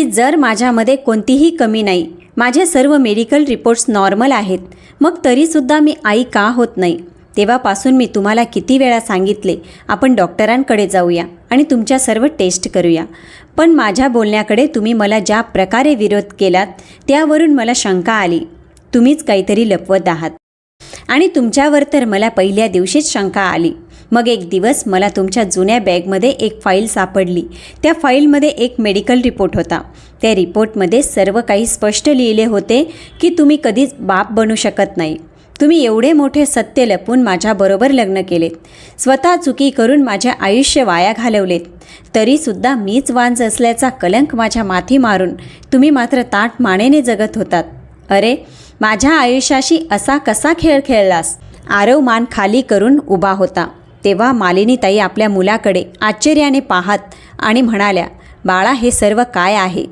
की जर माझ्यामध्ये कोणतीही कमी नाही माझे सर्व मेडिकल रिपोर्ट्स नॉर्मल आहेत मग तरीसुद्धा मी आई का होत नाही? तेव्हापासून मी तुम्हाला किती वेळा सांगितले आपण डॉक्टरांकडे जाऊया आणि तुमच्या सर्व टेस्ट करूया. पण माझ्या बोलण्याकडे तुम्ही मला ज्या प्रकारे विरोध केलात त्यावरून मला शंका आली. तुम्हीच काहीतरी लपवत आहात. आणि तुमच्यावर तर मला पहिल्या दिवशीच शंका आली. मग एक दिवस मला तुमच्या जुन्या बॅगमध्ये एक फाईल सापडली. त्या फाईलमध्ये एक मेडिकल रिपोर्ट होता. त्या रिपोर्टमध्ये सर्व काही स्पष्ट लिहिले होते की तुम्ही कधीच बाप बनू शकत नाही. तुम्ही एवढे मोठे सत्य लपून माझ्याबरोबर लग्न केलेत. स्वतः चुकी करून माझे आयुष्य वाया घालवलेत. तरीसुद्धा मीच वांज असल्याचा कलंक माझ्या माथी मारून तुम्ही मात्र ताट मानेने जगत होतात. अरे माझ्या आयुष्याशी असा कसा खेळ खेळलास? आरव मान खाली करून उभा होता. तेव्हा मालिनीताई आपल्या मुलाकडे आश्चर्याने पाहत आणि म्हणाल्या बाळा हे सर्व काय आहे?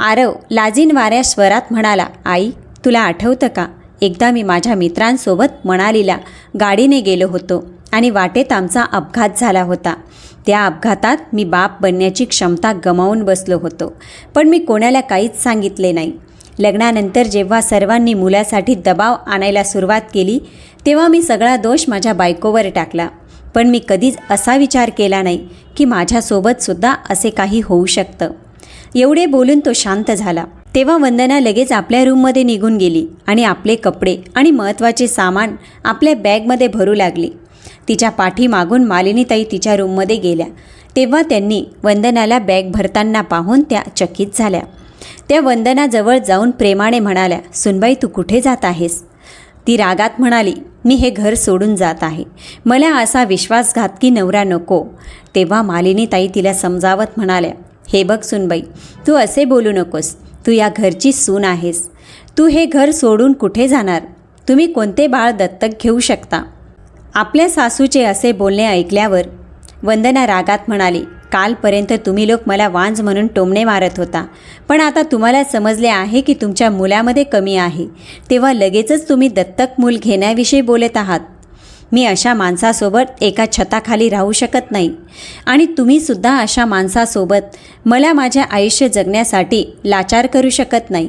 आरव लाजीन वाऱ्या स्वरात म्हणाला आई तुला आठवतं का? एकदा मी माझ्या मित्रांसोबत मनालीला गाडीने गेलो होतो आणि वाटेत आमचा अपघात झाला होता. त्या अपघातात मी बाप बनण्याची क्षमता गमावून बसलो होतो पण मी कोणाला काहीच सांगितले नाही. लग्नानंतर जेव्हा सर्वांनी मुलासाठी दबाव आणायला सुरुवात केली तेव्हा मी सगळा दोष माझ्या बायकोवर टाकला. पण मी कधीच असा विचार केला नाही की माझ्यासोबतसुद्धा असे काही होऊ शकतं. एवढे बोलून तो शांत झाला. तेव्हा वंदना लगेच आपल्या रूममध्ये निघून गेली आणि आपले कपडे आणि महत्त्वाचे सामान आपल्या बॅगमध्ये भरू लागली. तिच्या पाठीमागून मालिनीताई तिच्या रूममध्ये गेल्या. तेव्हा त्यांनी वंदनाला बॅग भरताना पाहून त्या चकित झाल्या. त्या वंदनाजवळ जाऊन प्रेमाने म्हणाल्या सुनबाई तू कुठे जात आहेस? ती रागात म्हणाली मी हे घर सोडून जात आहे. मला असा विश्वासघात की नवरा नको. तेव्हा मालिनीताई तिला समजावत म्हणाल्या हे बघ सुनबाई तू असे बोलू नकोस. तू या घरची सून आहेस. तू हे घर सोडून कुठे जाणार? तुम्ही कोणते बाळ दत्तक घेऊ शकता? आपल्या सासूचे असे बोलणे ऐकल्यावर वंदना रागात म्हणाली कालपर्यंत तुम्ही लोक मला वांज म्हणून टोमणे मारत होता. पण आता तुम्हाला समजले आहे की तुमच्या मुलामध्ये कमी आहे. तेव्हा लगेचच तुम्ही दत्तक मूल घेण्याविषयी बोलत आहात. मी अशा माणसासोबत एका छताखाली राहू शकत नाही. आणि तुम्हीसुद्धा अशा माणसासोबत मला माझ्या आयुष्य जगण्यासाठी लाचार करू शकत नाही.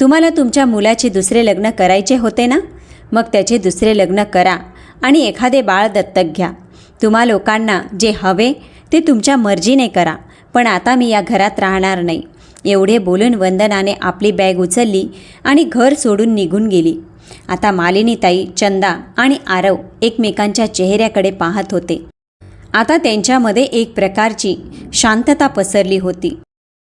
तुम्हाला तुमच्या मुलाचे दुसरे लग्न करायचे होते ना? मग त्याचे दुसरे लग्न करा आणि एखादे बाळ दत्तक घ्या. तुम्हा लोकांना जे हवे ते तुमच्या मर्जीने करा पण आता मी या घरात राहणार नाही. एवढे बोलून वंदनाने आपली बॅग उचलली आणि घर सोडून निघून गेली. आता मालिनीताई चंदा आणि आरव एकमेकांच्या चेहऱ्याकडे पाहत होते. आता त्यांच्यामध्ये एक प्रकारची शांतता पसरली होती.